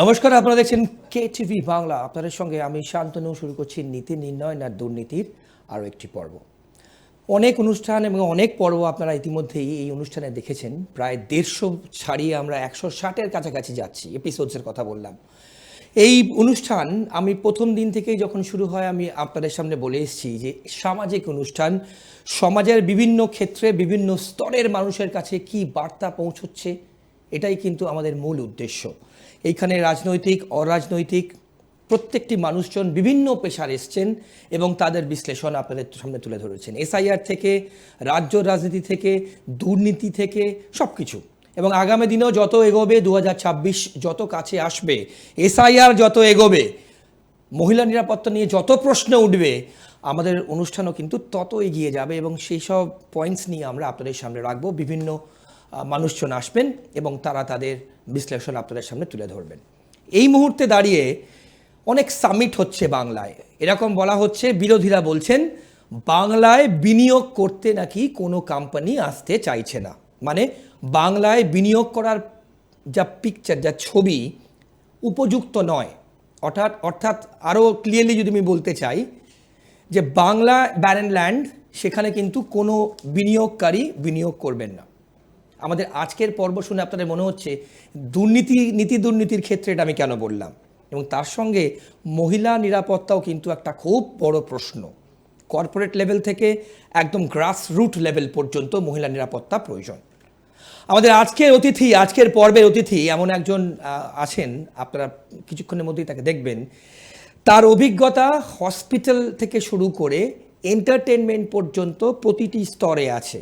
নমস্কার, আপনারা দেখছেন কে টিভি বাংলা। আপনাদের সঙ্গে আমি শান্তনু, শুরু করছি নীতি নির্ণয় না দুর্নীতির আরও একটি পর্ব। অনেক অনুষ্ঠান এবং অনেক পর্ব আপনারা ইতিমধ্যেই এই অনুষ্ঠানে দেখেছেন। প্রায় দেড়শো ছাড়িয়ে আমরা একশো ষাটের কাছাকাছি যাচ্ছি এপিসোডসের কথা বললাম। এই অনুষ্ঠান আমি প্রথম দিন থেকেই যখন শুরু হয়, আমি আপনাদের সামনে বলে এসেছি যে সামাজিক অনুষ্ঠান, সমাজের বিভিন্ন ক্ষেত্রে বিভিন্ন স্তরের মানুষের কাছে কি বার্তা পৌঁছচ্ছে, এটাই কিন্তু আমাদের মূল উদ্দেশ্য। এইখানে রাজনৈতিক, অরাজনৈতিক প্রত্যেকটি মানুষজন বিভিন্ন পেশার এসছেন এবং তাদের বিশ্লেষণ আপনাদের সামনে তুলে ধরেছেন। এসআইআর থেকে, রাজ্য রাজনীতি থেকে, দুর্নীতি থেকে সব কিছু এবং আগামী দিনেও যত এগোবে দু হাজার ছাব্বিশ যত কাছে আসবে, এসআইআর যত এগোবে, মহিলা নিরাপত্তা নিয়ে যত প্রশ্ন উঠবে, আমাদের অনুষ্ঠানও কিন্তু তত এগিয়ে যাবে এবং সেই সব পয়েন্টস নিয়ে আমরা আপনাদের সামনে রাখব। বিভিন্ন মানুষজন আসবেন এবং তারা তাদের বিশ্লেষণ আপনাদের সামনে তুলে ধরবেন। এই মুহূর্তে দাঁড়িয়ে অনেক সামিট হচ্ছে বাংলায়। এরকম বলা হচ্ছে, বিরোধীরা বলছেন, বাংলায় বিনিয়োগ করতে নাকি কোনো কোম্পানি আসতে চাইছে না। মানে বাংলায় বিনিয়োগ করার যা পিকচার যা ছবি উপযুক্ত নয়। অর্থাৎ অর্থাৎ আরও ক্লিয়ারলি যদি আমি বলতে চাই যে বাংলা ব্যারেন ল্যান্ড সেখানে কিন্তু কোনো বিনিয়োগকারী বিনিয়োগ করবেন না। আমাদের আজকের পর্ব শুনে আপনাদের মনে হচ্ছে দুর্নীতি, নীতি দুর্নীতির ক্ষেত্রে এটা আমি কেন বললাম? এবং তার সঙ্গে মহিলা নিরাপত্তাও কিন্তু একটা খুব বড় প্রশ্ন। কর্পোরেট লেভেল থেকে একদম গ্রাস রুট লেভেল পর্যন্ত মহিলা নিরাপত্তা প্রয়োজন। আমাদের আজকের অতিথি, আজকের পর্বের অতিথি এমন একজন আছেন, আপনারা কিছুক্ষণের মধ্যেই তাকে দেখবেন। তার অভিজ্ঞতা হসপিটাল থেকে শুরু করে এন্টারটেনমেন্ট পর্যন্ত প্রতিটি স্তরে আছে।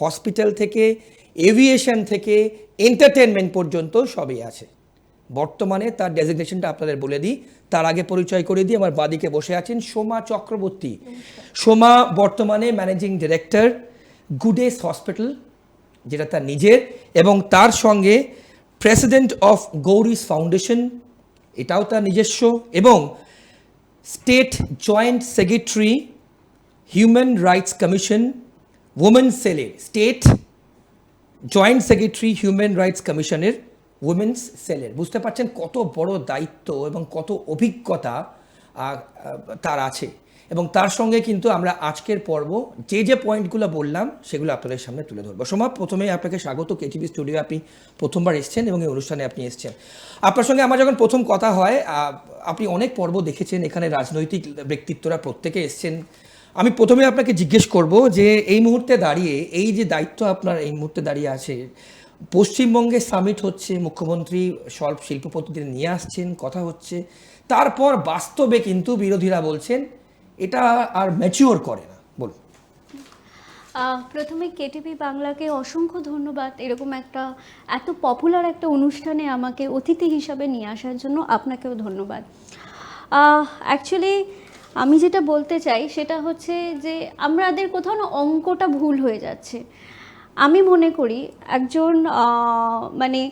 হসপিটাল থেকে এভিয়েশন থেকে এন্টারটেনমেন্ট পর্যন্ত সবই আছে। বর্তমানে তার ডেজিগনেশনটা আপনাদের বলে দিই। তার আগে পরিচয় করে দিই আমার বাদিকে বসে আছেন সোমা চক্রবর্তী। সোমা বর্তমানে ম্যানেজিং ডিরেক্টর গুডেস হসপিটাল যেটা তার নিজের এবং তার সঙ্গে প্রেসিডেন্ট অফ গৌরিস ফাউন্ডেশন এটাও তার নিজস্ব এবং state joint secretary human rights commission women সেলের state joint secretary human rights কমিশনের উমেন্স সেলের বুঝতে পারছেন কত বড় দায়িত্ব এবং কত অভিজ্ঞতা তার আছে। এবং তার সঙ্গে কিন্তু আমরা আজকের পর্ব, যে যে পয়েন্টগুলো বললাম, সেগুলো আপনাদের সামনে তুলে ধরবো। সোমা, প্রথমে আপনাকে স্বাগত। কেটিভি স্টুডিও আপনি প্রথমবার এসেছেন এবং এই অনুষ্ঠানে আপনি এসেছেন। আপনার সঙ্গে আমার যখন প্রথম কথা হয় আপনি অনেক পর্ব দেখেছেন। এখানে রাজনৈতিক ব্যক্তিত্বরা প্রত্যেকে এসছেন। আমি প্রথমে আপনাকে জিজ্ঞেস করব যে এই মুহূর্তে দাঁড়িয়ে, এই যে দায়িত্ব আপনার এই মুহূর্তে দাঁড়িয়ে আছে, পশ্চিমবঙ্গে সামিট হচ্ছে, মুখ্যমন্ত্রী সব শিল্পপতিদের নিয়ে আসছেন, কথা হচ্ছে, তারপর বাস্তবে কিন্তু বিরোধীরা বলছেন, এটা আর ম্যাচিওর করে না। বলুন। প্রথমে কেটিভি বাংলাকে অসংখ্য ধন্যবাদ, এরকম একটা, এত পপুলার একটা অনুষ্ঠানে আমাকে অতিথি হিসাবে নিয়ে আসার জন্য আপনাকেও ধন্যবাদ। অ্যাকচুয়ালি আমি যেটা বলতে চাই সেটা হচ্ছে যে আমাদের কোথাও না অঙ্কটা ভুল হয়ে যাচ্ছে। আমি মনে করি একজন মানে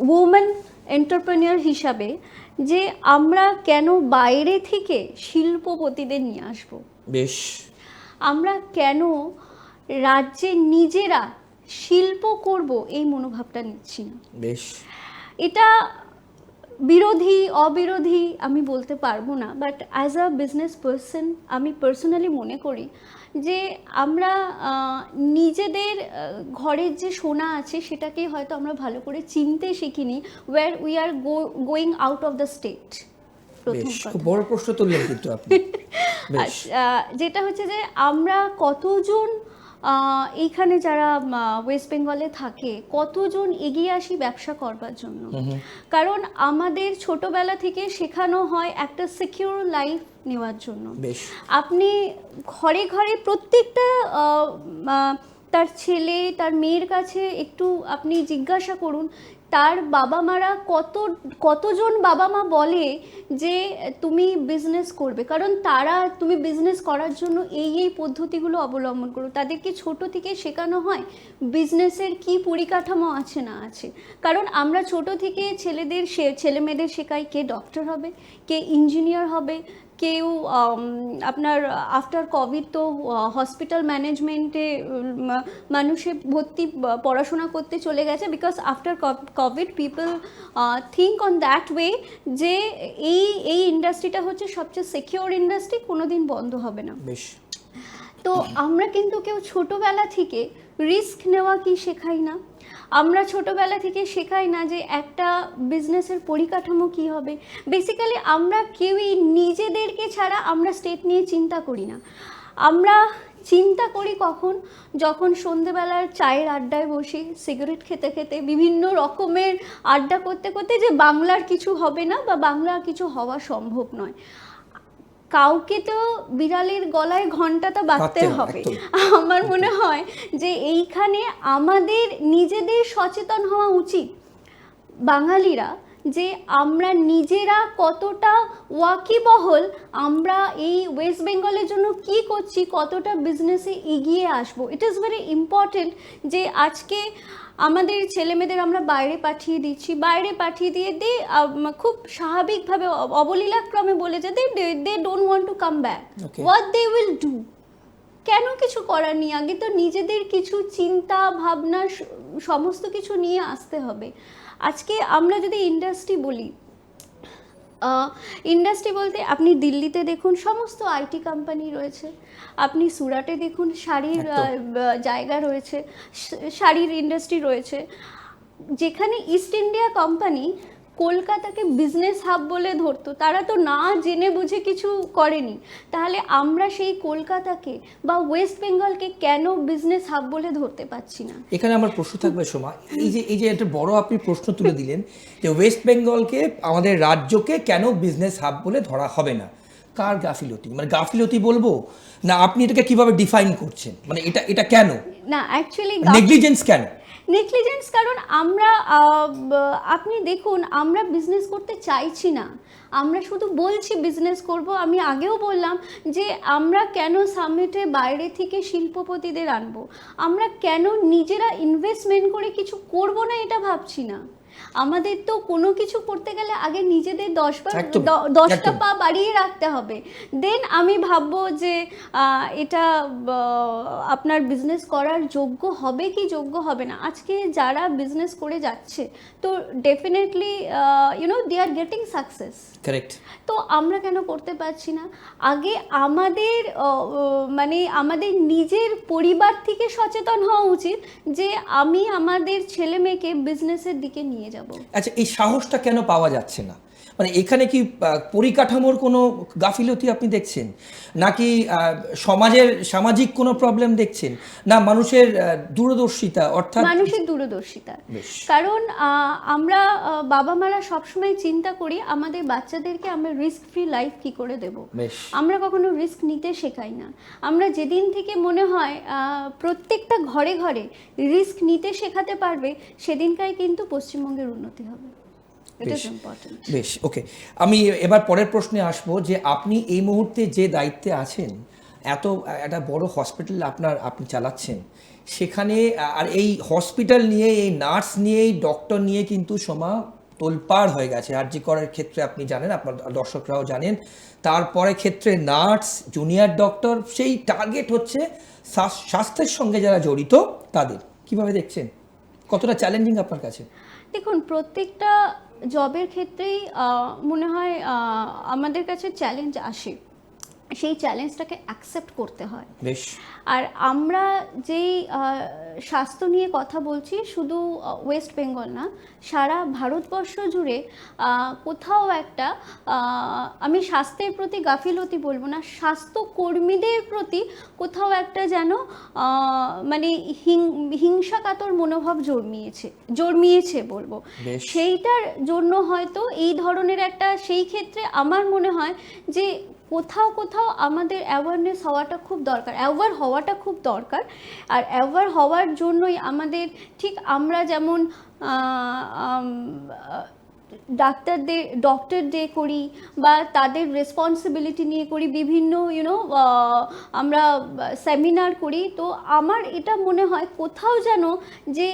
ওমেন এন্টারপ্রেনিয়র হিসাবে যে আমরা কেন বাইরে থেকে শিল্পপতিদের নিয়ে আসব? বেশ। আমরা কেন রাজ্যে নিজেরা শিল্প করব এই মনোভাবটা নিচ্ছি না? বেশ। এটা বিরোধী অবিরোধী আমি বলতে পারব না but as a business person আমি পার্সোনালি মনে করি যে আমরা নিজেদের ঘরের যে সোনা আছে সেটাকে হয়তো আমরা ভালো করে চিনতে শিখিনি where we are go going out of the state প্রথম বেশ বড় প্রশ্ন তুললেন কিন্তু আপনি। আচ্ছা, যেটা হচ্ছে যে আমরা কতজন এইখানে যারা ওয়েস্ট বেঙ্গলে থাকে কতজন এগিয়ে আসি ব্যবসা করবার জন্য? কারণ আমাদের ছোটবেলা থেকে শেখানো হয় একটা সিকিউর লাইফ নেওয়ার জন্য। আপনি ঘরে ঘরে প্রত্যেকটা তার ছেলে তার মেয়ের কাছে একটু আপনি জিজ্ঞাসা করুন তার বাবা মারা কত, কতজন বাবা মা বলে যে তুমি বিজনেস করবে? কারণ তারা, তুমি বিজনেস করার জন্য এই এই পদ্ধতিগুলো অবলম্বন করো। তাদেরকে ছোট থেকে শেখানো হয় বিজনেসের কি পরিকাঠামো আছে না আছে। কারণ আমরা ছোট থেকে ছেলেদের ছেলে মেয়েদের শেখাই কে ডক্টর হবে, কে ইঞ্জিনিয়ার হবে কেউ আপনার আফটার কোভিড তো হসপিটাল ম্যানেজমেন্টে মানুষে ভর্তি পড়াশোনা করতে চলে গেছে because after covid people think on that way যে এই এই ইন্ডাস্ট্রিটা হচ্ছে সবচেয়ে সিকিওর ইন্ডাস্ট্রি কোনো দিন বন্ধ হবে না। বেশ। তো আমরা কিন্তু কেউ ছোটোবেলা থেকে রিস্ক নেওয়া কি শেখাই না? আমরা ছোটোবেলা থেকে শেখাই না যে একটা বিজনেসের পরিকাঠামো কি হবে। বেসিক্যালি আমরা কেউই নিজেদেরকে ছাড়া আমরা স্টেট নিয়ে চিন্তা করি না। আমরা চিন্তা করি কখন? যখন সন্ধেবেলার চায়ের আড্ডায় বসি সিগারেট খেতে খেতে বিভিন্ন রকমের আড্ডা করতে করতে যে বাংলার কিছু হবে না বা বাংলার কিছু হওয়া সম্ভব নয়। কাউকে তো বিড়ালের গলায় ঘন্টাটা বাঁধতে বাঁধতে হবে হবে, আমার মনে হয় যে এইখানে আমাদের নিজেদের সচেতন হওয়া উচিত। বাঙালিরা যে আমরা নিজেরা কতটা ওয়াকিবহল আমরা এই ওয়েস্ট বেঙ্গলের জন্য কি করছি কতটা বিজনেসে এগিয়ে আসব। ইট ইজ ভেরি ইম্পর্টেন্ট যে আজকে আমাদের ছেলেমেয়েদের আমরা বাইরে পাঠিয়ে দিচ্ছি। বাইরে পাঠিয়ে দিয়ে দে খুব স্বাভাবিকভাবে অবলীলাক্রমে বলে যে they they don't want to come back. What they will do কেন কিছু করার নেই? আগে তো নিজেদের কিছু চিন্তা ভাবনা সমস্ত কিছু নিয়ে আসতে হবে। আজকে আমরা যদি ইন্ডাস্ট্রি বলি ইন্ডাস্ট্রি বলতে আপনি দিল্লিতে দেখুন সমস্ত আইটি কোম্পানি রয়েছে। আপনি সুরাটে দেখুন শাড়ির জায়গা রয়েছে শাড়ির ইন্ডাস্ট্রি রয়েছে। যেখানে ইস্ট ইন্ডিয়া কোম্পানি কলকাতাকে বিজনেস হাব বলে ধরতো, তারা তো না জেনে বুঝে কিছু করেনি। তাহলে আমরা সেই কলকাতাকে বা ওয়েস্ট বেঙ্গলকে কেন বিজনেস হাব বলে ধরতে পারছি না? এখানে আমার প্রশ্ন থাকবে সোমা, এই যে এই যে একটা বড় আপনি প্রশ্ন তুলে দিলেন যে ওয়েস্ট বেঙ্গলকে আমাদের রাজ্যকে কেন বিজনেস হাব বলে ধরা হবে না? কার গাফিলতি? মানে গাফিলতি বলব? না আপনি এটাকে কীভাবে ডিফাইন করছেন? মানে এটা এটা কেন? না অ্যাকচুয়ালি নেগলিজেন্স কেন? নেগলিজেন্স কারণ আমরা আপনি দেখুন আমরা বিজনেস করতে চাইছি না। আমরা শুধু বলছি বিজনেস করব। আমি আগেও বললাম যে আমরা কেন সামিটে বাইরে থেকে শিল্পপতিদের আনব? আমরা কেন নিজেরা ইনভেস্টমেন্ট করে কিছু করব না এটা ভাবছি না। আমাদের তো কোনো কিছু করতে গেলে আগে নিজেদের দশবার দশটা পা বাড়িয়ে রাখতে হবে। দেন আমি ভাববো যে এটা আপনার বিজনেস করার যোগ্য হবে কি যোগ্য হবে না? আজকে যারা বিজনেস করে যাচ্ছে তো definitely you know they are getting success correct তো আমরা কেন করতে পারছি না? আগে আমাদের মানে আমাদের নিজের পরিবার থেকে সচেতন হওয়া উচিত যে আমি আমাদের ছেলে মেয়েকে বিজনেসের দিকে নিয়ে যাব। আচ্ছা এই সাহসটা কেন পাওয়া যাচ্ছে না? মানে এখানে কি পরিকাঠামোর কোনো গাফিলতি আপনি দেখছেন? নাকি সমাজের সামাজিক কোনো প্রবলেম দেখছেন? না মানুষের দূরদর্শিতা অর্থাৎ মানুষের দূরদর্শিতা। কারণ আমরা বাবা মারা সবসময় চিন্তা করি আমাদের বাচ্চাদেরকে আমরা রিস্ক ফ্রি লাইফ কি করে দেব? আমরা কখনো রিস্ক নিতে শেখাই না। আমরা যেদিন থেকে মনে হয় প্রত্যেকটা ঘরে ঘরে রিস্ক নিতে শেখাতে পারবে সেদিনকাই কিন্তু পশ্চিমবঙ্গের উন্নতি হবে। বেশ। ওকে আমি এবার পরের প্রশ্নে আসব যে আপনি এই মুহূর্তে যে দায়িত্বে আছেন এত একটা বড় হসপিটাল আপনার আপনি চালাচ্ছেন সেখানে আর এই হসপিটাল নিয়ে এই নার্স নিয়ে এই ডক্টর নিয়ে কিন্তু সমা তোলপাড় হয়ে গেছে। আর জি করার ক্ষেত্রে আপনি জানেন আপনার দর্শকরাও জানেন তারপরে ক্ষেত্রে নার্স জুনিয়র ডক্টর সেই টার্গেট হচ্ছে স্বাস্থ্যের সঙ্গে যারা জড়িত তাদের। কীভাবে দেখছেন? কতটা চ্যালেঞ্জিং আপনার কাছে? দেখুন প্রত্যেকটা জবের ক্ষেত্রেই মনে হয় আমাদের কাছে চ্যালেঞ্জ আসে। সেই চ্যালেঞ্জটাকে অ্যাকসেপ্ট করতে হয়। বেশ। আর আমরা যেই স্বাস্থ্য নিয়ে কথা বলছি শুধু ওয়েস্ট বেঙ্গল না সারা ভারতবর্ষ জুড়ে কোথাও একটা আমি স্বাস্থ্যের প্রতি গাফিলতি বলব না স্বাস্থ্য কর্মীদের প্রতি কোথাও একটা যেন মানে হিং- হিংসাকাতর মনোভাব জন্মিয়েছে জন্মিয়েছে বলব। সেইটার জন্য হয়তো এই ধরনের একটা সেই ক্ষেত্রে আমার মনে হয় যে কোথাও কোথাও আমাদের অ্যাওয়ারনেস হওয়াটা খুব দরকার। অ্যাওয়ার হওয়াটা খুব দরকার। আর অ্যাওয়ার হওয়ার জন্যই আমাদের ঠিক আমরা যেমন ডাক্তারদের ডক্টর ডে করি বা তাদের রেসপন্সিবিলিটি নিয়ে করি, বিভিন্ন ইউনো আমরা সেমিনার করি, তো আমার এটা মনে হয় কোথাও যেন যে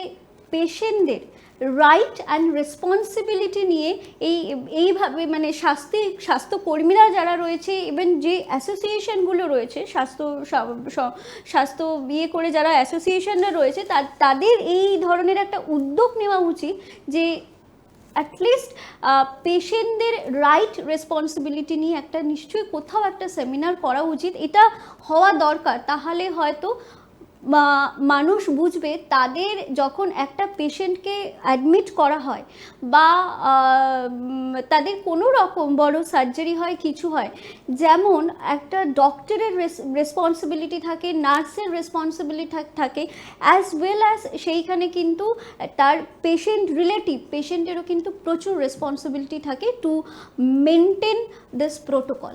পেশেন্টদের রাইট অ্যান্ড রেসপন্সিবিলিটি নিয়ে এই, এইভাবে মানে স্বাস্থ্য, স্বাস্থ্যকর্মীরা যারা রয়েছে ইভেন যে অ্যাসোসিয়েশনগুলো রয়েছে, স্বাস্থ্য স্বাস্থ্য বিয়ে করে যারা অ্যাসোসিয়েশনরা রয়েছে তাদের এই ধরনের একটা উদ্যোগ নেওয়া উচিত যে অ্যাটলিস্ট পেশেন্টদের রাইট রেসপন্সিবিলিটি নিয়ে একটা নিশ্চয়ই কোথাও একটা সেমিনার করা উচিত। এটা হওয়া দরকার। তাহলে হয়তো মানুষ বুঝবে তাদের যখন একটা পেশেন্টকে অ্যাডমিট করা হয় বা তাদের কোনো রকম বড় সার্জারি হয়, কিছু হয়, যেমন একটা ডক্টরের রেসপন্সিবিলিটি থাকে, নার্সের রেসপন্সিবিলিটি থাকে অ্যাজ ওয়েল অ্যাজ সেইখানে কিন্তু তার পেশেন্ট রিলেটিভ পেশেন্টেরও কিন্তু প্রচুর রেসপন্সিবিলিটি থাকে টু মেনটেন দিস প্রোটোকল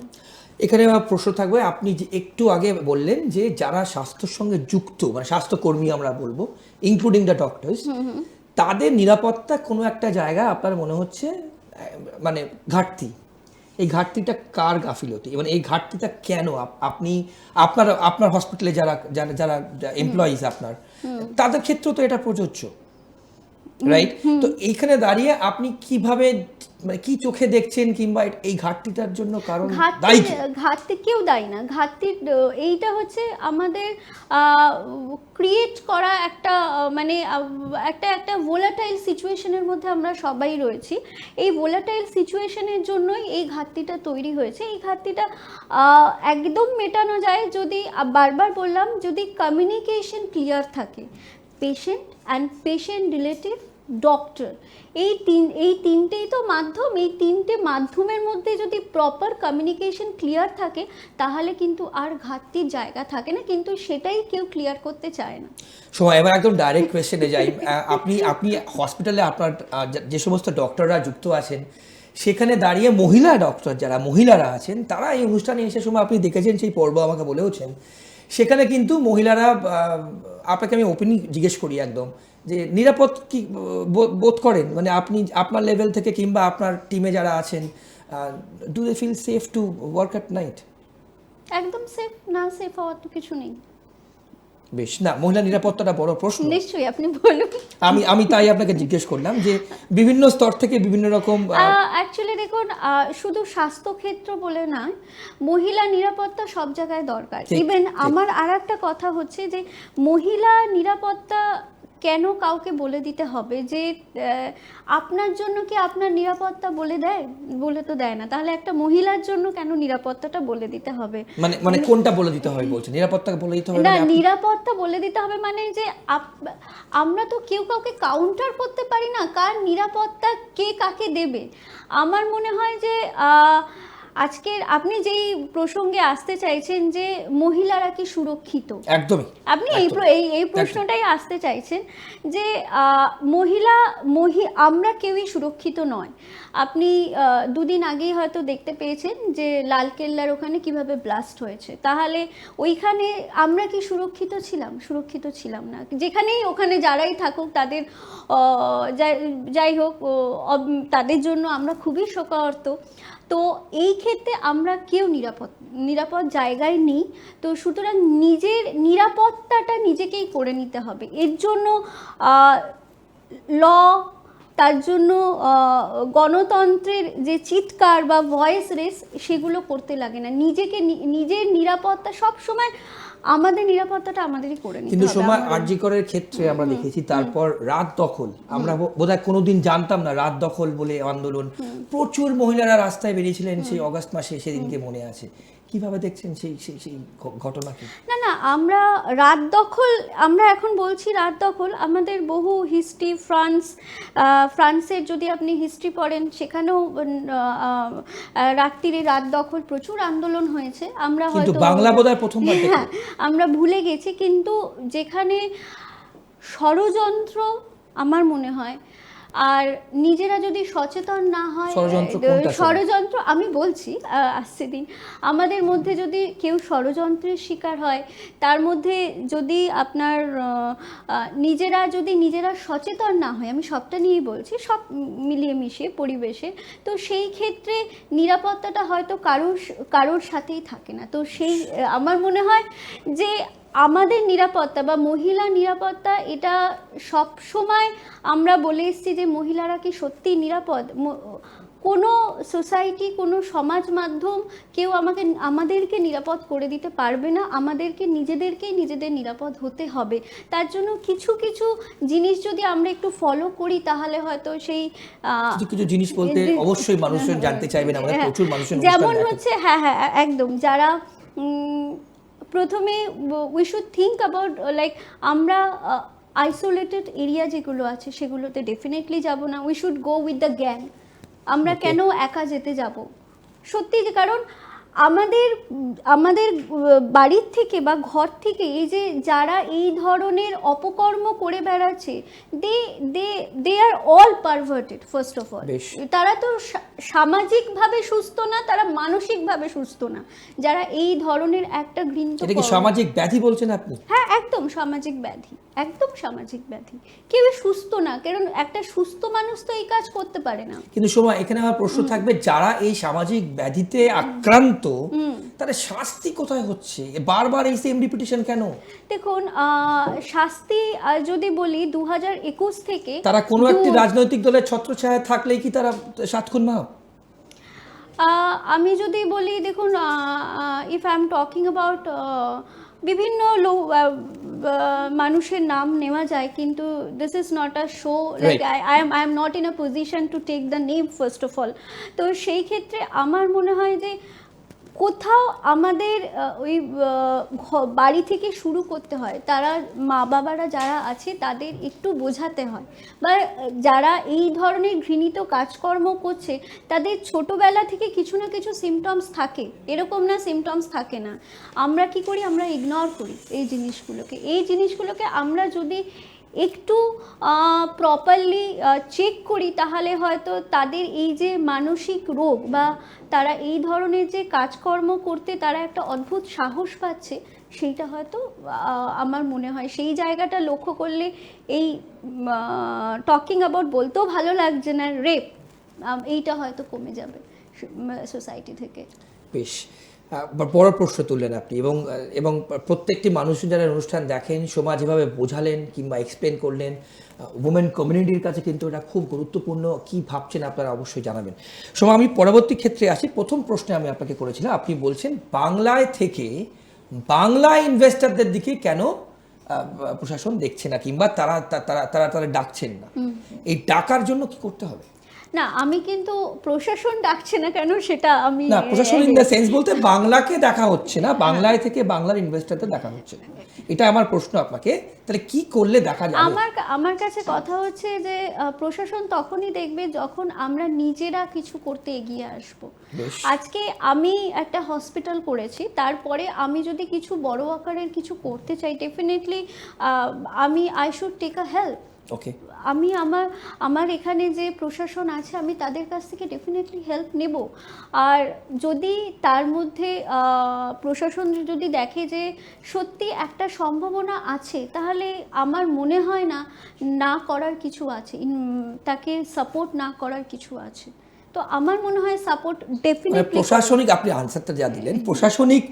এখানে আমার প্রশ্ন থাকবে আপনি যে একটু আগে বললেন যে যারা স্বাস্থ্যের সঙ্গে যুক্ত মানে স্বাস্থ্যকর্মী আমরা বলব ইনক্লুডিং দ্য ডক্টরস তাদের নিরাপত্তা কোনো একটা জায়গা আপনার মনে হচ্ছে মানে ঘাটতি? এই ঘাটতিটা কার গাফিলতি? মানে এই ঘাটতিটা কেন? আপ- আপনি আপনার আপনার হসপিটালে যারা যারা যারা এমপ্লয়িজ আপনার তাদের ক্ষেত্রেও তো এটা প্রযোজ্য। রাইট তো এইখানে দাঁড়িয়ে আপনি কীভাবে মানে কি চোখে দেখছেন কিংবা এই ঘাটতিটার জন্য কারণ ঘাটতি দায়ী ঘাটতি কেউ দায়ী না। ঘাটতির এইটা হচ্ছে আমাদের ক্রিয়েট করা একটা মানে একটা একটা ভোলাটাইল সিচুয়েশনের মধ্যে আমরা সবাই রয়েছি। এই ভোলাটাইল সিচুয়েশনের জন্যই এই ঘাটতিটা তৈরি হয়েছে। এই ঘাটতিটা একদম মেটানো যায় যদি বারবার বললাম যদি কমিউনিকেশন ক্লিয়ার থাকে patient and patient relative doctor এই তিন, এই তিনটেই তো মাধ্যম, এই তিনটে মাধ্যমের মধ্যে যদি প্রপার কমিউনিকেশন ক্লিয়ার থাকে, তাহলে কিন্তু আর ঘাটতির জায়গা থাকে না, কিন্তু সেটাই কেউ ক্লিয়ার করতে চায় না। সময় এবার একদম ডাইরেক্ট কোয়েশ্চেনে যাই। আপনি আপনি হসপিটালে আপনার যে- সমস্ত ডক্টররা যুক্ত আছেন, সেখানে দাঁড়িয়ে মহিলা ডক্টর যারা, মহিলারা আছেন, তারা এই অনুষ্ঠানে এসে সময় আপনি দেখেছেন, সেই পর্ব আমাকে বলেওছেন। সেখানে কিন্তু মহিলারা আপনাকে আমি ওপেনলি জিজ্ঞেস করি একদম। যে নিরাপদ কি বোধ- করেন? মানে আপনি আপনার লেভেল থেকে কিংবা আপনার টিমে যারা আছেন do they feel safe to work at night একদম সেফ না সেফ হওয়ার তো কিছু নেই। বেশ না মহিলা নিরাপত্তাটা বড় প্রশ্ন। নিশ্চয়ই আপনি বলুন। আমি আমি তাই আপনাকে জিজ্ঞেস করলাম যে বিভিন্ন স্তর থেকে বিভিন্ন রকম অ্যাকচুয়ালি দেখুন শুধু স্বাস্থ্যক্ষেত্র বলে নয় মহিলা নিরাপত্তা সব জায়গায় দরকার। ইভেন আমার আর একটা কথা হচ্ছে যে মহিলা নিরাপত্তা কেন কাউকে বলে দিতে হবে? যে আপনার জন্য কি আপনার নিরাপত্তা বলে দেয়? বলে তো দেয় না। তাহলে একটা মহিলার জন্য কেন নিরাপত্তাটা বলে দিতে হবে? মানে মানে কোনটা বলে দিতে হবে বলছেন? নিরাপত্তা বলে দিতে হবে না মানে নিরাপত্তা বলে দিতে হবে মানে যে আমরা তো কেউ কাউকে কাউন্টার করতে পারি না। কার নিরাপত্তা কে কাকে দেবে? আমার মনে হয় যে আহ, আজকের আপনি যেই প্রসঙ্গে আসতে চাইছেন যে মহিলারা কি সুরক্ষিত? একদমই আপনি এই এই এই প্রশ্নটাই আসতে চাইছেন যে মহিলা মহি আমরা কেউই সুরক্ষিত নয়। আপনি দুদিন আগেই হয়তো দেখতে পেয়েছেন যে লালকেল্লার ওখানে কীভাবে ব্লাস্ট হয়েছে। তাহলে ওইখানে আমরা কি সুরক্ষিত ছিলাম? সুরক্ষিত ছিলাম না। যেখানেই ওখানে যারাই থাকুক তাদের যাই- যাই হোক তাদের জন্য আমরা খুবই শোকাহত। তো এই ক্ষেত্রে আমরা কেউ নিরাপদ নিরাপদ জায়গায় নেই। তো সুতরাং নিজের নিরাপত্তাটা নিজেকেই করে নিতে হবে। এর জন্য ল, তার জন্য গণতন্ত্রের যে চিৎকার বা ভয়েস রেস, সেগুলো করতে লাগে না। নিজেকে নিজের নিরাপত্তা সব সময় আমাদের নিরাপত্তাটা আমাদেরই করে নিতে কিন্তু সময় আরজি করের ক্ষেত্রে আমরা দেখেছি তারপর রাত দখল। আমরা বোধহয় কোনোদিন জানতাম না রাত দখল বলে আন্দোলন। প্রচুর মহিলারা রাস্তায় বেরিয়েছিলেন সেই অগাস্ট মাসে সেদিনকে মনে আছে। কীভাবে দেখছেন সেই সেই সেই ঘটনাকে না না আমরা রাত দখল আমরা এখন বলছি রাত দখল আমাদের বহু হিস্ট্রি ফ্রান্স ফ্রান্সের যদি আপনি হিস্ট্রি পড়েন সেখানেও রাত্রিরে রাত দখল প্রচুর আন্দোলন হয়েছে আমরা হয়তো বাংলা বোধহয় প্রথমবার। হ্যাঁ আমরা ভুলে গেছি কিন্তু যেখানে ষড়যন্ত্র আমার মনে হয় আর নিজেরা যদি সচেতন না হয় ষড়যন্ত্র আমি বলছি আসছে দিন আমাদের মধ্যে যদি কেউ ষড়যন্ত্রের শিকার হয় তার মধ্যে যদি আপনার নিজেরা যদি নিজেরা সচেতন না হয় আমি সবটা নিয়েই বলছি সব মিলিয়ে মিশিয়ে পরিবেশে তো সেই ক্ষেত্রে নিরাপত্তাটা হয়তো কারোর কারোর সাথেই থাকে না। তো সেই আমার মনে হয় যে আমাদের নিরাপত্তা বা মহিলা নিরাপত্তা এটা সব সময় আমরা বলে এসেছি যে মহিলারা কি সত্যি নিরাপদ? কোনো সোসাইটি কোনো সমাজ মাধ্যম কেউ আমাকে আমাদেরকে নিরাপদ করে দিতে পারবে না। আমাদেরকে নিজেদেরকেই নিজেদের নিরাপদ হতে হবে। তার জন্য কিছু কিছু জিনিস যদি আমরা একটু ফলো করি তাহলে হয়তো সেই কিছু কিছু জিনিস বলতে অবশ্যই মানুষজন জানতে চাইবেন আমাদের হ্যাঁ, প্রচুর মানুষের যেমন হচ্ছে হ্যাঁ হ্যাঁ একদম। যারা প্রথমে we should think about like আমরা আইসোলেটেড এরিয়া যেগুলো আছে সেগুলোতে ডেফিনেটলি যাব না। We should go with the gang আমরা কেন একা যেতে যাব? সত্যি যে কারণ আমাদের আমাদের বাড়ির থেকে বা ঘর থেকে এই যে যারা এই ধরনের অপকর্ম করে বেড়াচ্ছে they they they are all perverted first of all তারা তো সামাজিকভাবে সুস্থ না তারা মানসিকভাবে সুস্থ না। যারা এই ধরনের একটা ঘৃণিত এটা কি সামাজিক ব্যাধি বলছেন আপনি? হ্যাঁ একদম সামাজিক ব্যাধি একদম সামাজিক ব্যাধি। কেউ সুস্থ না কারণ একটা সুস্থ মানুষ তো এই কাজ করতে পারে না। কিন্তু সময় এখানে আমার প্রশ্ন থাকবে যারা এই সামাজিক ব্যাধিতে আক্রান্ত শাস্তি কোথায় হচ্ছে? বারবার এই সেম রিপিটিশন কেন? দেখুন শাস্তি যদি বলি দু হাজার একুশ থেকে তারা কোনো একটি রাজনৈতিক দলের ছত্রছায়া থাকলেই কি তারা সাত খুন মাপ? আমি যদি বলি দেখুন if I am talking about বিভিন্ন লো মানুষের নাম নেওয়া যায় কিন্তু this is not a show like I I am I am not in a position to take the name first of all তো সেই ক্ষেত্রে আমার মনে হয় যে কোথাও আমাদের ওই বাড়ি থেকে শুরু করতে হয়, তারা মা বাবারা যারা আছে তাদের একটু বোঝাতে হয়। বা যারা এই ধরনের ঘৃণিত কাজকর্ম করছে, তাদের ছোটবেলা থেকে কিছু না কিছু সিমটমস থাকে। এরকম না সিমটমস থাকে না। আমরা কি করি? আমরা ইগনোর করি এই জিনিসগুলোকে। এই জিনিসগুলোকে আমরা যদি একটু প্রপারলি চেক করি, তাহলে হয়তো তাদের এই যে মানসিক রোগ বা তারা এই ধরনের যে কাজকর্ম করতে তারা একটা অদ্ভুত সাহস পাচ্ছে, সেইটা হয়তো আমার মনে হয়। সেই জায়গাটা লক্ষ্য করলে এই টকিং অ্যাবাউট বলতেও ভালো লাগছে না রেপ এইটা হয়তো কমে যাবে সোসাইটি থেকে। বেশ। বড় প্রশ্ন তুললেন আপনি এবং এবং প্রত্যেকটি মানুষ যারা অনুষ্ঠান দেখেন সমাজ যেভাবে বোঝালেন কিংবা এক্সপ্লেন করলেন উমেন কমিউনিটির কাছে কিন্তু এটা খুব গুরুত্বপূর্ণ। কি ভাবছেন আপনারা অবশ্যই জানাবেন। সময় আমি পরবর্তী ক্ষেত্রে আসি। প্রথম প্রশ্নে আমি আপনাকে করেছিলাম আপনি বলছেন বাংলায় থেকে বাংলা ইনভেস্টরদের দিকে কেন প্রশাসন দেখছে না কিংবা তারা তারা তারা তারা ডাকছেন না? এই ডাকার জন্য কি করতে হবে? না আমি কিন্তু প্রশাসন ডাকছে না কেন সেটা আমি না প্রশাসন ইন দ্য সেন্স বলতে বাংলাকে দেখা হচ্ছে না বাংলায় থেকে বাংলার ইনভেস্টরদের দেখা হচ্ছে। না। এটা আমার প্রশ্ন আপনাকে তাহলে কি করলে দেখা যাবে? আমার আমার কাছে কথা হচ্ছে যে প্রশাসন তখনই দেখবে যখন আমরা নিজেরা কিছু করতে এগিয়ে আসব। আজকে আমি একটা হসপিটাল করেছি তারপরে আমি যদি কিছু বড় আকারের কিছু করতে চাই ডেফিনেটলি আমি I should take a help okay আমি আমার আমার এখানে যে প্রশাসন আছে আমি তাদের কাছ থেকে ডেফিনেটলি হেল্প নেব। আর যদি তার মধ্যে প্রশাসন যদি দেখে যে সত্যি একটা সম্ভাবনা আছে তাহলে আমার মনে হয় না না করার কিছু আছে তাকে সাপোর্ট না করার কিছু আছে। তো আমার মনে হয় সাপোর্ট ডেফিনেটলি প্রশাসনিক আপনি আনসারটা যা দিলেন প্রশাসনিক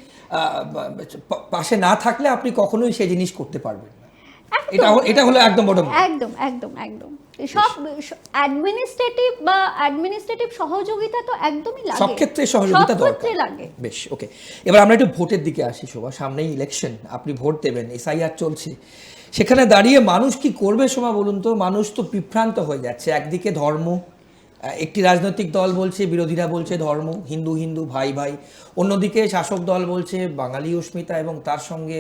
পাশে না থাকলে আপনি কখনোই সেই জিনিস করতে পারবেন এটা এটা হলো একদম বড় একদম একদম একদম। সব অ্যাডমিনিস্ট্রেটিভ বা অ্যাডমিনিস্ট্রেটিভ সহযোগিতা তো একদমই লাগে। সব ক্ষেত্রে সহযোগিতা দরকার। লাগে। বেশ ওকে এবার আমরা একটু ভোটের দিকে আসি শোভা। সামনেই ইলেকশন আপনি ভোট দেবেন এসআইআর চলছে। সেখানে দাঁড়িয়ে মানুষ কি করবে শোভা বলুন তো? মানুষ তো বিভ্রান্ত হয়ে যাচ্ছে। একদিকে ধর্ম একটি রাজনৈতিক দল বলছে বিরোধীরা বলছে ধর্ম হিন্দু হিন্দু ভাই ভাই। অন্যদিকে শাসক দল বলছে বাঙালি অস্মিতা এবং তার সঙ্গে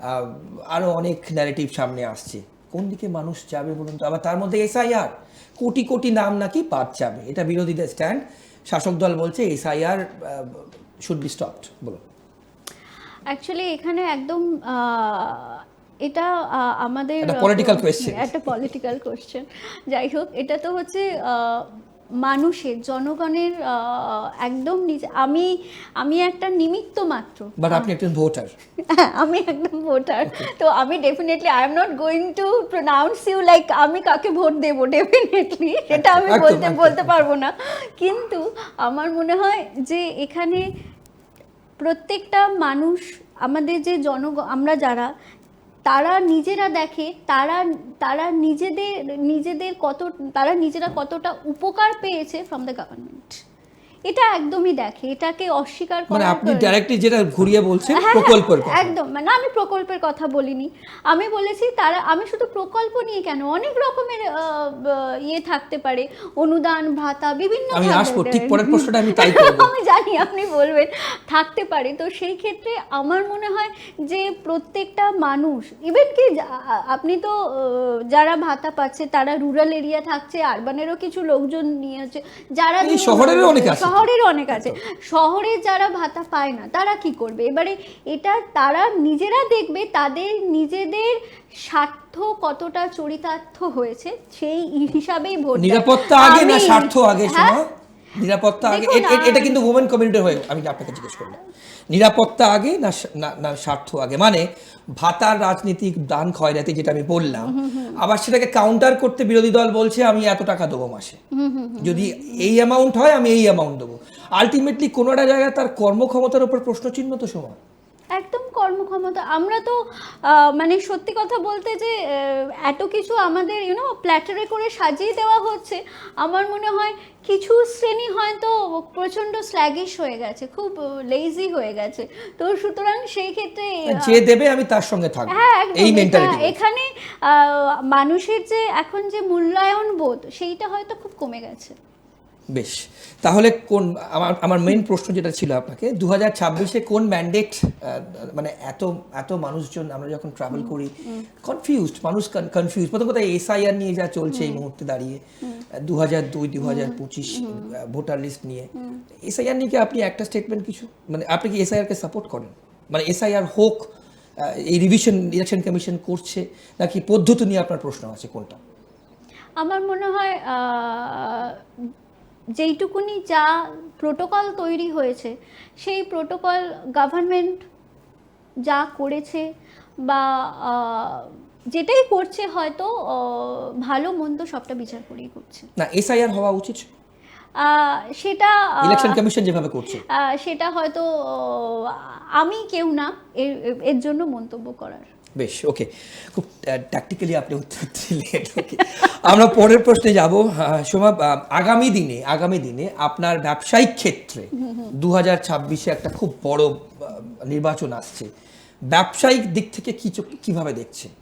আহ, আরও অনেক ন্যারেটিভ সামনে আসছে। কোন দিকে মানুষ যাবে বলুন তো? আবার তার মধ্যে এসআইআর কোটি কোটি নাম নাকি বাদ যাবে। এটা বিরোধীদের স্ট্যান্ড শাসক দল বলছে এসআইআর শুড বি স্টপড বলুন। অ্যাকচুয়ালি এখানে একদম এটা আমাদের question. একটা পলিটিক্যাল কোশ্চেন যাই হোক এটা তো হচ্ছে মানুষের জনগণের একদম নিজে আমি আমি একটা নিমিত্ত মাত্র। বাট আপনি একজন ভোটার আমি একদম ভোটার তো আমি definitely I am not going to pronounce you like আমি কাকে ভোট দেবো ডেফিনেটলি সেটা আমি বলতে বলতে পারব না। কিন্তু আমার মনে হয় যে এখানে প্রত্যেকটা মানুষ আমাদের যে জন আমরা যারা তারা নিজেরা দেখে, তারা তারা নিজেদের নিজেদের কত, তারা নিজেরা কতটা উপকার পেয়েছে ফ্রম দ্য গভর্নমেন্ট এটা একদমই দেখে এটাকে অস্বীকার মানে আপনি ডাইরেক্টলি যেটা ঘুরিয়ে বলছেন হ্যাঁ, হ্যাঁ, প্রকল্পের কথা। একদম মানে আমি প্রকল্পের কথা বলিনি। আমি বলেছি তারা আমি শুধু প্রকল্প নিয়ে কেন অনেক রকমের ইয়ে থাকতে পারে অনুদান ভাতা বিভিন্ন আমি আসব ঠিক পরের প্রশ্নটা আমি তাই করব। আমি জানি আপনি বলবেন থাকতে পারে। তো সেই ক্ষেত্রে আমার মনে হয় যে প্রত্যেকটা মানুষ ইভেন কি আপনি তো যারা ভাতা পাচ্ছে তারা রুরাল এরিয়া থাকছে আরবানেরও কিছু লোকজন নিয়ে আছে যারা শহরেরও অনেক আছে। শহরের অনেক আছে। শহরে যারা ভাতা পায় না তারা কি করবে? এবারে এটা তারা নিজেরা দেখবে তাদের নিজেদের স্বার্থ কতটা চরিতার্থ হয়েছে সেই হিসাবেই ভোট নিরাপত্তা আগে না স্বার্থ আগে হ্যাঁ? শোনা। নিরাপত্তা আগে। এটা কিন্তু ওমেন কমিউনিটি হয়ে আমি আপনাকে জিজ্ঞেস করলাম। নিরাপত্তা আগে না না- স্বার্থ আগে। মানে ভাতার রাজনীতিক দান খয়রাতি যেটা আমি বললাম আবার সেটাকে কাউন্টার করতে বিরোধী দল বলছে আমি এত টাকা দেবো মাসে। যদি এই অ্যামাউন্ট হয় আমি এই অ্যামাউন্ট দেবো। আলটিমেটলি কোনো একটা জায়গায় তার কর্মক্ষমতার উপর প্রশ্নচিহ্ন তো সমান। একদম কর্মক্ষমতা। আমরা তো মানে সত্যি কথা বলতে যে এত কিছু আমাদের ইউনো প্ল্যাটারে করে সাজিয়ে দেওয়া হচ্ছে আমার মনে হয় কিছু শ্রেণি হয়তো প্রচণ্ড স্ল্যাগিশ হয়ে গেছে খুব লেজি হয়ে গেছে। তো সুতরাং সেই ক্ষেত্রে যে দেবে আমি তার সঙ্গে থাকব। হ্যাঁ এই মেন্টালিটি এখানে আহ, মানুষের যে এখন যে মূল্যায়ন বোধ সেইটা হয়তো খুব কমে গেছে। বেশ। তাহলে কোন আমার আমার মেইন প্রশ্ন যেটা ছিল আপনাকে দু হাজার ছাব্বিশে কোন ম্যান্ডেট মানে এত এত মানুষজন আমরা যখন ট্রাভেল করি কনফিউজড মানুষ কনফিউজ প্রথম কথা এসআইআর নিয়ে যা চলছে এই মুহূর্তে দাঁড়িয়ে দু হাজার দুই দু হাজার পঁচিশ ভোটার লিস্ট নিয়ে। এসআইআর নিয়ে কি আপনি একটা স্টেটমেন্ট কিছু মানে আপনি কি এসআইআরকে সাপোর্ট করেন? মানে এসআইআর হোক এই রিভিশন ইলেকশন কমিশন করছে নাকি পদ্ধতি নিয়ে আপনার প্রশ্ন আছে কোনটা? আমার মনে হয় যেইটুকুনি যা প্রোটোকল তৈরি হয়েছে সেই প্রোটোকল গভর্নমেন্ট যা করেছে বা যেটাই করছে হয়তো ভালো মন্দ সবটা বিচার করেই করছে। না এসআইআর হওয়া উচিত? সেটা ইলেকশন কমিশন যেভাবে করছে। সেটা হয়তো আমি কেউ না এর এর জন্য মন্তব্য করার। বেশ ওকে খুব ট্যাকটিক্যালি আপনি উত্তর দিলেন ওকে আমরা পরের প্রশ্নে যাব। সোমা আগামী দিনে আগামী দিনে আপনার ব্যবসায়িক ক্ষেত্রে দু হাজার ছাব্বিশে একটা খুব বড় নির্বাচন আসছে। ব্যবসায়িক দিক থেকে কি কীভাবে দেখছেন?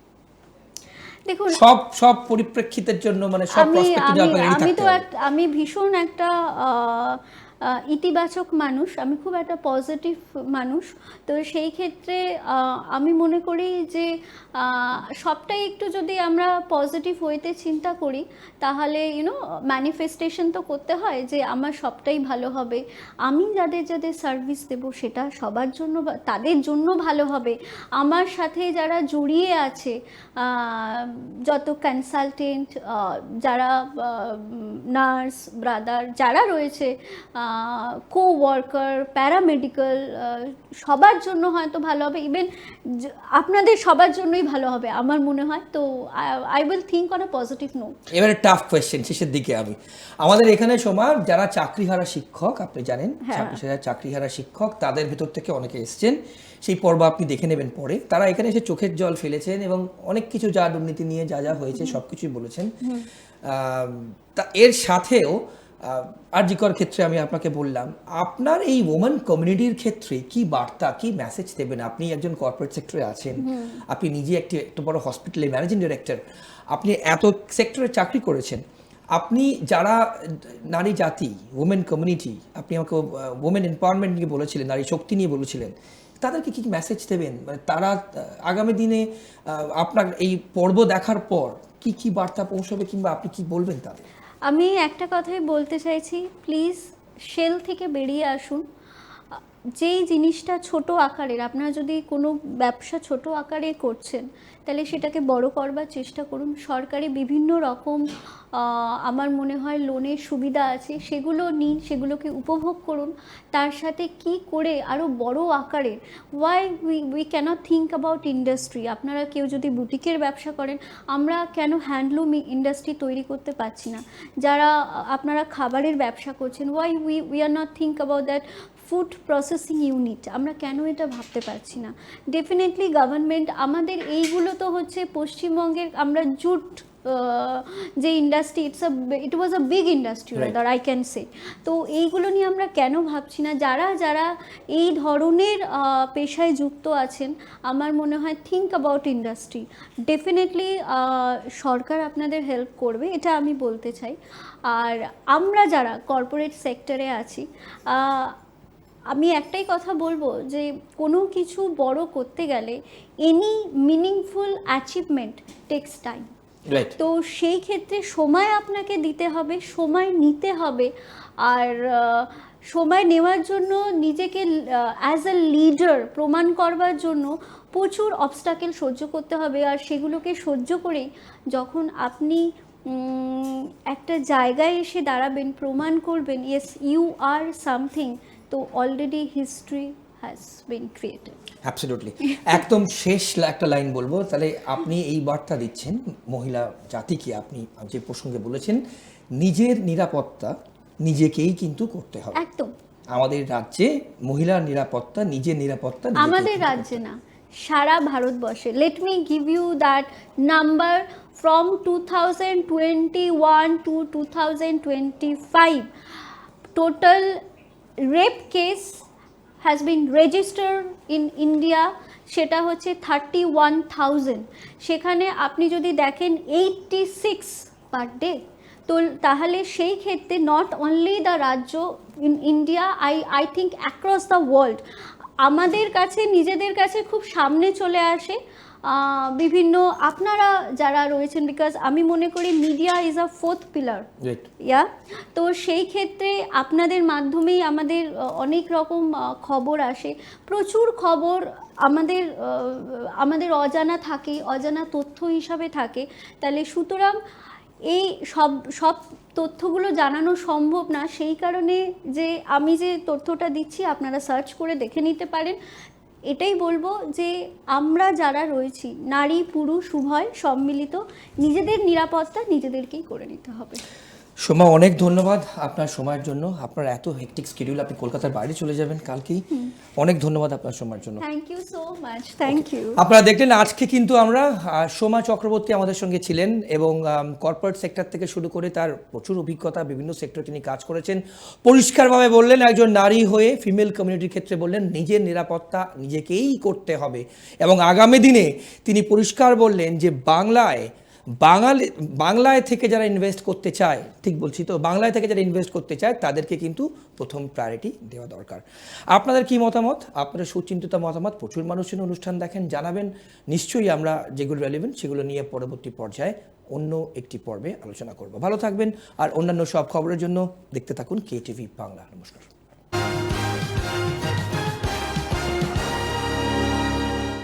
দেখুন সব সব পরিপ্রেক্ষিতের জন্য মানে সব আমি আমি তো। আমি ভীষণ একটা ইতিবাচক মানুষ, আমি খুব একটা পজিটিভ মানুষ। তো সেই ক্ষেত্রে আমি মনে করি যে সবটাই একটু যদি আমরা পজিটিভ হইতে চিন্তা করি, তাহলে ইউনো ম্যানিফেস্টেশন তো করতে হয় যে, আমার সবটাই ভালো হবে। আমি যাদের যাদের সার্ভিস দেব, সেটা সবার জন্য তাদের জন্য ভালো হবে। আমার সাথে যারা জড়িয়ে আছে যত কনসালটেন্ট যারা নার্স ব্রাদার যারা রয়েছে কো ওয়ার্কার প্যারামেডিক্যাল সবার জন্য হয়তো ভালো হবে। ইভেন আপনাদের সবার জন্যই ভালো হবে আমার মনে হয়। তো I will think on a positive note এবারে টাফ কোয়েশ্চেন শেষের দিকে আমি। আমাদের এখানে সময় যারা চাকরিহারা শিক্ষক আপনি জানেন হ্যাঁ। ছাব্বিশ হাজার চাকরিহারা শিক্ষক তাদের ভেতর থেকে অনেকে এসছেন। সেই পর্ব আপনি দেখে নেবেন পরে। তারা এখানে এসে চোখের জল ফেলেছেন এবং অনেক কিছু যা দুর্নীতি নিয়ে যা যা হয়েছে সব কিছুই বলেছেন। তা এর সাথেও আরজিকর ক্ষেত্রে আমি আপনাকে বললাম আপনার এই ওমেন কমিউনিটির ক্ষেত্রে কি বার্তা কি মেসেজ দেবেন? আপনি একজন কর্পোরেট সেক্টরে আছেন আপনি নিজে একটি একটু বড় হসপিটালে ম্যানেজিং ডিরেক্টর আপনি এত সেক্টরে চাকরি করেছেন আপনি যারা নারী জাতি ওমেন কমিউনিটি আপনি আমাকে ওমেন এম্পাওয়ারমেন্ট নিয়ে বলেছিলেন নারী শক্তি নিয়ে বলেছিলেন তাদেরকে কি মেসেজ দেবেন? মানে তারা আগামী দিনে আপনার এই পর্ব দেখার পর কি কি বার্তা পৌঁছবে কিংবা আপনি কি বলবেন তাদের? আমি একটা কথাই বলতে চাইছি প্লিজ শেল থেকে বেরিয়ে আসুন। যেই জিনিসটা ছোট আকারের, আপনারা যদি কোনো ব্যবসা ছোট আকারে করছেন তাহলে সেটাকে বড় করবার চেষ্টা করুন। সরকারি বিভিন্ন রকম আমার মনে হয় লোনের সুবিধা আছে, সেগুলো নিন, সেগুলোকে উপভোগ করুন। তার সাথে কি করে আরও বড় আকারের why we we cannot think about industry আপনারা কেউ যদি বুটিকের ব্যবসা করেন, আমরা কেন হ্যান্ডলুম ইন্ডাস্ট্রি তৈরি করতে পারছি না? যারা, আপনারা খাবারের ব্যবসা করছেন why we we are not think about that food processing unit আমরা কেন এটা ভাবতে পারছি না? ডেফিনেটলি গভর্নমেন্ট আমাদের এইগুলো তো হচ্ছে পশ্চিমবঙ্গের আমরা জুট যে industry it's a it was a big industry. That I can say তো এইগুলো নিয়ে আমরা কেন ভাবছি না? যারা যারা এই ধরনের পেশায় যুক্ত আছেন আমার মনে হয় থিঙ্ক অ্যাবাউট ইন্ডাস্ট্রি ডেফিনেটলি সরকার আপনাদের হেল্প করবে এটা আমি বলতে চাই। আর আমরা যারা কর্পোরেট সেক্টরে আছি আমি একটাই কথা বলব যে কোনো কিছু বড় করতে গেলে any meaningful achievement takes time তো সেই ক্ষেত্রে সময় আপনাকে দিতে হবে সময় নিতে হবে আর সময় নেওয়ার জন্য নিজেকে অ্যাজ আ লিডার প্রমাণ করবার জন্য প্রচুর অবস্টাকেল সহ্য করতে হবে আর সেগুলোকে সহ্য করেই যখন আপনি একটা জায়গায় এসে দাঁড়াবেন প্রমাণ করবেন ইয়েস ইউ আর সামথিং তো already history has been created absolutely একদম শেষ একটা লাইন বলব। তাহলে আপনি এই বার্তা দিচ্ছেন মহিলা জাতিকে আপনি যে প্রসঙ্গে বলেছেন নিজের নিরাপত্তা নিজেকেই কিন্তু করতে হবে। একদম। আমাদের রাজ্যে মহিলার নিরাপত্তা নিজের নিরাপত্তা আমাদের রাজ্যে না সারা ভারতবর্ষে। Let me give you that number from two thousand twenty one to two thousand twenty five total rape case has been register in India সেটা হচ্ছে থার্টি ওয়ান থাউজেন্ড সেখানে আপনি যদি দেখেন এইটটি সিক্স পার ডে তো তাহলে সেই ক্ষেত্রে নট অনলি দ্য রাজ্য in India I I think across the world আমাদের কাছে, নিজেদের কাছে খুব সামনে চলে আসে। বিভিন্ন আপনারা যারা রয়েছেন বিকজ আমি মনে করি media is a fourth pillar yeah তো সেই ক্ষেত্রে আপনাদের মাধ্যমেই আমাদের অনেক রকম খবর আসে। প্রচুর খবর আমাদের আমাদের অজানা থাকে অজানা তথ্য হিসাবে থাকে। তাহলে সুতরাং এই সব সব তথ্যগুলো জানানো সম্ভব না। সেই কারণে যে আমি যে তথ্যটা দিচ্ছি আপনারা সার্চ করে দেখে নিতে পারেন। এটাই বলব যে আমরা যারা রয়েছি, নারী, পুরুষ, উভয় সম্মিলিত, নিজেদের নিরাপত্তা নিজেদেরকেই করে নিতে হবে। সোমা অনেক ধন্যবাদ আপনার সময়ের জন্য। আপনার এত হেকটিক স্কেডিউল আপনি কলকাতার বাইরে চলে যাবেন কালকেই। অনেক ধন্যবাদ আপনার সময়ের জন্য। Thank you so much thank you আপনারা দেখলেন আজকে কিন্তু আমরা সোমা চক্রবর্তী আমাদের সঙ্গে ছিলেন এবং কর্পোরেট সেক্টর থেকে শুরু করে তার প্রচুর অভিজ্ঞতা বিভিন্ন সেক্টরে তিনি কাজ করেছেন। পরিষ্কারভাবে বললেন একজন নারী হয়ে ফিমেল কমিউনিটির ক্ষেত্রে বললেন নিজের নিরাপত্তা নিজেকেই করতে হবে। এবং আগামী দিনে তিনি পরিষ্কার বললেন যে বাংলায় বাঙালি, বাংলায় থেকে যারা ইনভেস্ট করতে চায়, ঠিক বলছি তো, বাংলায় থেকে যারা ইনভেস্ট করতে চায়, তাদেরকে কিন্তু প্রথম প্রায়োরিটি দেওয়া দরকার। আপনাদের কি মতামত? আপনাদের সুচিন্তিত মতামত? প্রচুর মানুষজন অনুষ্ঠান দেখেন, জানাবেন। নিশ্চয়ই আমরা যেগুলো রেলিভেন্ট সেগুলো নিয়ে পরবর্তী পর্যায়ে অন্য একটি পর্বে আলোচনা করব। ভালো থাকবেন, আর অন্যান্য সব খবরের জন্য দেখতে থাকুন কে টিভি বাংলা। নমস্কার।